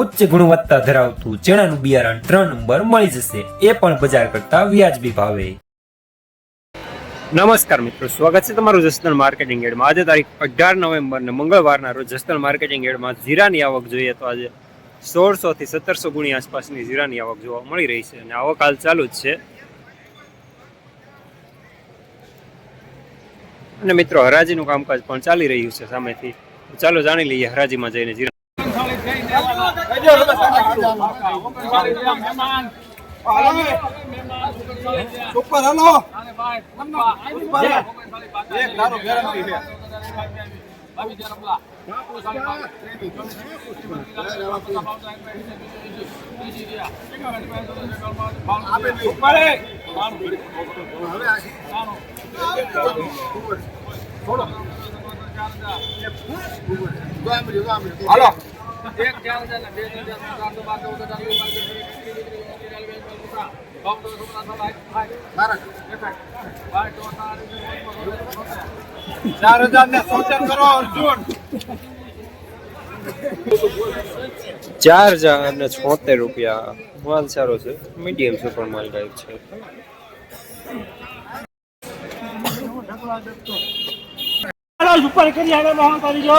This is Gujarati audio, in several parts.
ઉચ્ચ ગુણવત્તા ધરાવતું ચણાનું બિયારણ ત્રણ નંબર મળી જશે. એ પણ બજાર કરતા વ્યાજબી ભાવે. નમસ્કાર મિત્રો, સ્વાગત છે તમારું જસદણ માર્કેટિંગ એડમાં. આજે તારીખ અઢાર નવેમ્બર ને મંગળવારના રોજ જસદણ માર્કેટિંગ એડમાં જીરાની આવક જોઈએ તો આજે સોળસો થી સત્તરસો ગુણી આસપાસની જીરાની આવક જોવા મળી રહી છે અને આવક હાલ ચાલુ જ છે. અને મિત્રો, હરાજીનું કામકાજ પણ ચાલી રહ્યું છે સામેથી. ચાલો જાણી લઈએ હરાજીમાં જઈને જીરા ઉપર હલો એક ધારો ગેરંટી છે હાલો. ચાર હજાર ને સોચન કરો અર્જુન. ચાર હજાર ને છોતેર રૂપિયા. માલ સારો છે. મીડિયમ સુપર માલ ટાઈપ છે. ઉપર કરી આગળ કરી જો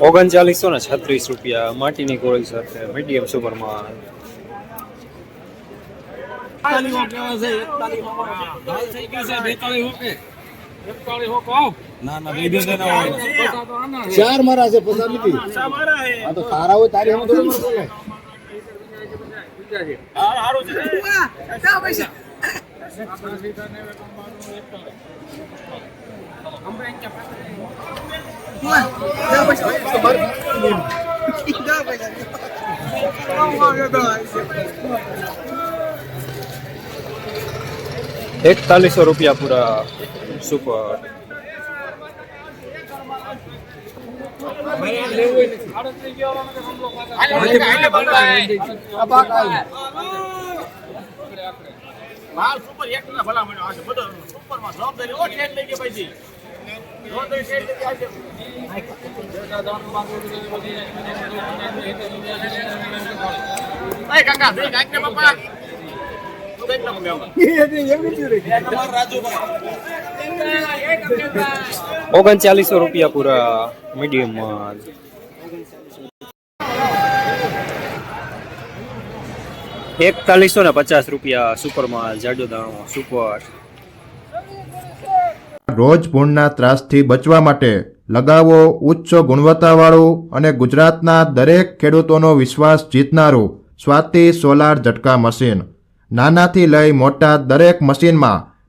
ઓગણચાલીસો ને છત્રીસ રૂપિયા માટીની ગોળી સાથે મીડિયમ સુપર માલ ચાર મારા છે પસાર નથી આ તો તારા હોય તારી એમાં થોડું મળશે ને. એકતાલીસો રૂપિયા પૂરા સુપર માલ સુપર એક ના ભલા મળ્યો આ છે બધો સુપરમાં જવાબદારી ઓ બે કાંઈક ઓગણચાલીસો રૂપિયા પૂરા મીડિયમ એકતાલીસો ને પચાસ રૂપિયા સુપર માલ જાડો દાણો સુપર રોજ ભૂણના ત્રાસથી બચવા માટે લગાવો ઉચ્ચ ગુણવત્તાવાળું અને ગુજરાતના દરેક ખેડૂતોનો વિશ્વાસ જીતનારું સ્વાતિ સોલાર ઝટકા મશીન. નાનાથી લઈ મોટા દરેક મશીનમાં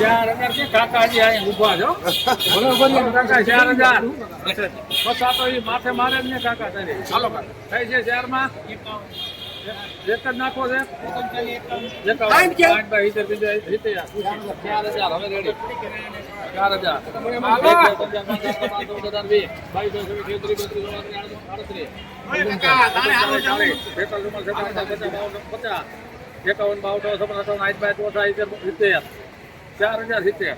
ચાર હજાર કાકાજી છો. બરોબર કાકા ચાર હજાર. બસ આ તો ઈ માથે મારે જ ને કાકા તારી. ચાલો થઈ છે ચારમાં એક જ નાખો છે. ચાર હજાર હવે રેડી ચાર હજાર. પચીસ. એકાવન બાવન અઠાવન આઠ બાય સિત્તેર ચાર હજાર સિત્તેર.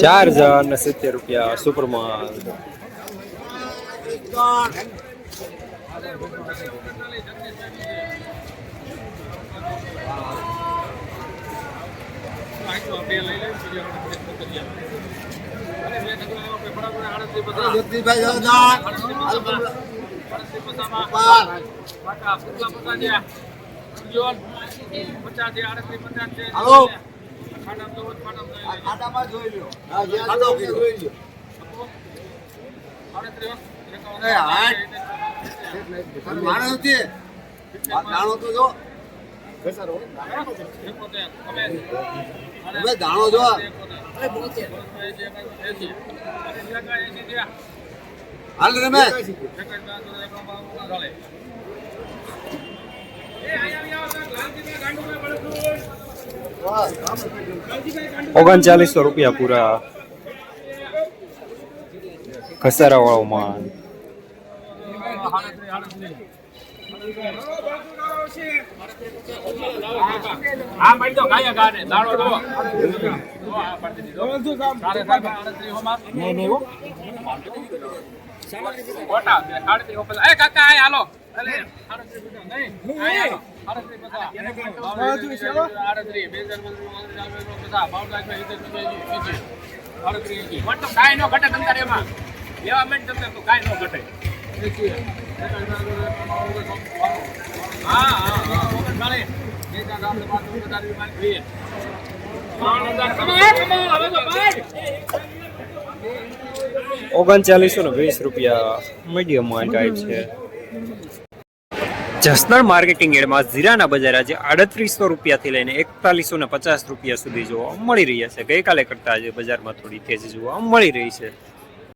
ચાર હજાર ને સિત્તેર રૂપિયા સુપરમાં. જગદીશભાઈ. હાલો. ખાતામાં જોઈ લ્યો. હા, જ્યાં જોઈ. તમે માણસ નથી. આ તો જો તમે દાણો જો હાલ રમેશ ઓગણચાલીસો રૂપિયા પૂરા ઘસારા વાળો માલ હા ભાઈ તો ગાયા ગાને. દાડો દો આ પાડી દીધો સારે સાહેબ આડત્રીસ હોમાં નહીં નહીં હો. કોટા બે આડત્રીસ હો પેલા એ કાકા આય હાલો. ઓગણચાલીસો ને વીસ રૂપિયા મીડિયમ માલ ટાઈપ છે. જસનલ માર્કેટિંગ એડમાં જીરાના બજાર આજે આડત્રીસો રૂપિયાથી લઈને એકતાલીસો ને પચાસ રૂપિયા સુધી જોવા મળી રહ્યા છે. ગઈકાલે કરતા આજે બજારમાં થોડી તેજી જોવા મળી રહી છે.